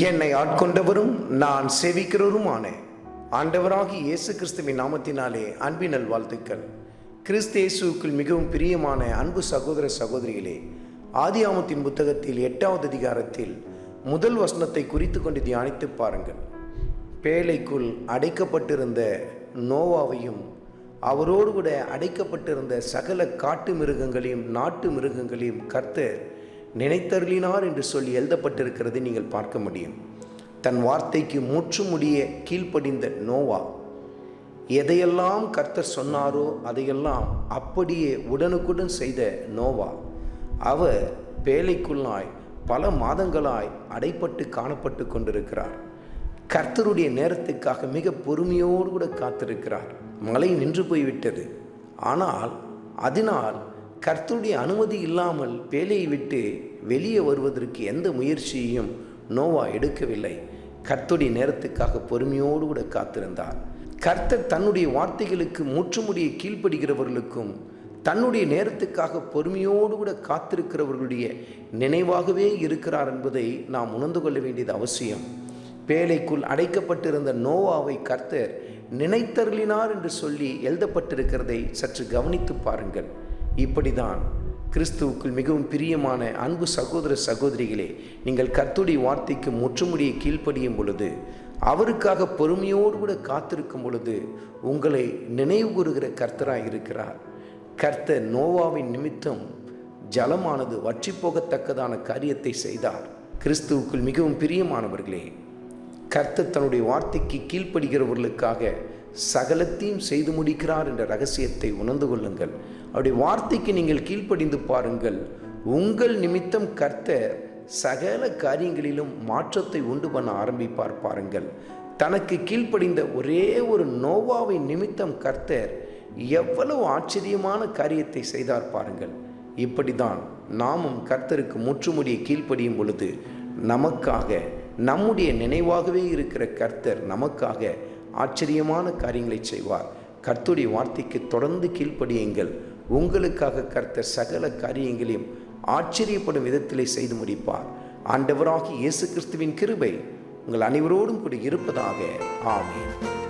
என்னை ஆட்கொண்டவரும் நான் சேவிக்கிறவருமான. ஆண்டவராகி இயேசு கிறிஸ்துவின் நாமத்தினாலே அன்பினல் வாழ்த்துக்கள் கிறிஸ்து இயேசுவுக்குள் மிகவும் பிரியமான அன்பு சகோதர சகோதரிகளே ஆதியாமத்தின் புத்தகத்தில் எட்டாவது அதிகாரத்தில் முதல் வசனத்தை குறித்து கொண்டு தியானித்து பாருங்கள். பேழைக்குள் அடைக்கப்பட்டிருந்த நோவாவையும் அவரோடு கூட அடைக்கப்பட்டிருந்த சகல காட்டு மிருகங்களையும் நாட்டு மிருகங்களையும் கர்த்தர் நினைத்தருளினார் என்று சொல்லி எழுதப்பட்டிருக்கிறதை நீங்கள் பார்க்க முடியும். தன் வார்த்தைக்கு மூச்சு முடிய கீழ்ப்படிந்த நோவா எதையெல்லாம் கர்த்தர் சொன்னாரோ அதையெல்லாம் அப்படியே உடனுக்குடன் செய்த நோவா அவர் பேழைக்குள்ளாய் பல மாதங்களாய் அடைப்பட்டு காணப்பட்டு கொண்டிருக்கிறார். கர்த்தருடைய நேரத்துக்காக மிக பொறுமையோடு கூட காத்திருக்கிறார். மழை நின்று போய்விட்டது. ஆனால் அதனால் கர்த்தருடைய அனுமதி இல்லாமல் வேலையை விட்டு வெளியே வருவதற்கு எந்த முயற்சியையும் நோவா எடுக்கவில்லை. கர்த்தருடைய நேரத்துக்காக பொறுமையோடு கூட காத்திருந்தார். கர்த்தர் தன்னுடைய வார்த்தைகளுக்கு முற்றுமுடியை கீழ்ப்படுகிறவர்களுக்கும் தன்னுடைய நேரத்துக்காக பொறுமையோடு கூட காத்திருக்கிறவர்களுடைய நினைவாகவே இருக்கிறார் என்பதை நாம் உணர்ந்து கொள்ள வேண்டியது அவசியம். பேழைக்குள் அடைக்கப்பட்டிருந்த நோவாவை கர்த்தர் நினைத்தருளினார் என்று சொல்லி எழுதப்பட்டிருக்கிறதை சற்று கவனித்து பாருங்கள். இப்படிதான் கிறிஸ்துவுக்குள் மிகவும் பிரியமான அன்பு சகோதர சகோதரிகளே நீங்கள் கர்த்துடைய வார்த்தைக்கு முற்றுமுடியை கீழ்ப்படியும் பொழுது அவருக்காக பொறுமையோடு கூட காத்திருக்கும் பொழுது உங்களை நினைவு கூறுகிற கர்த்தராக இருக்கிறார். கர்த்தர் நோவாவின் நிமித்தம் ஜலமானது வற்றி போகத்தக்கதான காரியத்தை செய்தார். கிறிஸ்துவுக்குள் மிகவும் பிரியமானவர்களே கர்த்தர் தன்னுடைய வார்த்தைக்கு கீழ்ப்படுகிறவர்களுக்காக சகலத்தையும் செய்து முடிக்கிறார் என்ற ரகசியத்தை உணர்ந்து கொள்ளுங்கள். அவருடைய வார்த்தைக்கு நீங்கள் கீழ்ப்படிந்து பாருங்கள். உங்கள் நிமித்தம் கர்த்தர் சகல காரியங்களிலும் மாற்றத்தை உண்டு பண்ண ஆரம்பிப்பார் பாருங்கள். தனக்கு கீழ்ப்படிந்த ஒரே ஒரு நோவாவை நிமித்தம் கர்த்தர் எவ்வளவு ஆச்சரியமான காரியத்தை செய்தார் பாருங்கள். இப்படிதான் நாமும் கர்த்தருக்கு முற்றுமுடியை கீழ்ப்படியும் பொழுது நமக்காக நம்முடைய நினைவாகவே இருக்கிற கர்த்தர் நமக்காக ஆச்சரியமான காரியங்களை செய்வார். கர்த்துடைய வார்த்தைக்கு தொடர்ந்து கீழ்ப்படியுங்கள். உங்களுக்காக கர்த்தர் சகல காரியங்களையும் ஆச்சரியப்படும் விதத்திலே செய்து முடிப்பார். ஆண்டவராகி இயேசு கிறிஸ்துவின் கிருபை உங்கள் அனைவரோடும் கூட இருப்பதாக. ஆமேன்.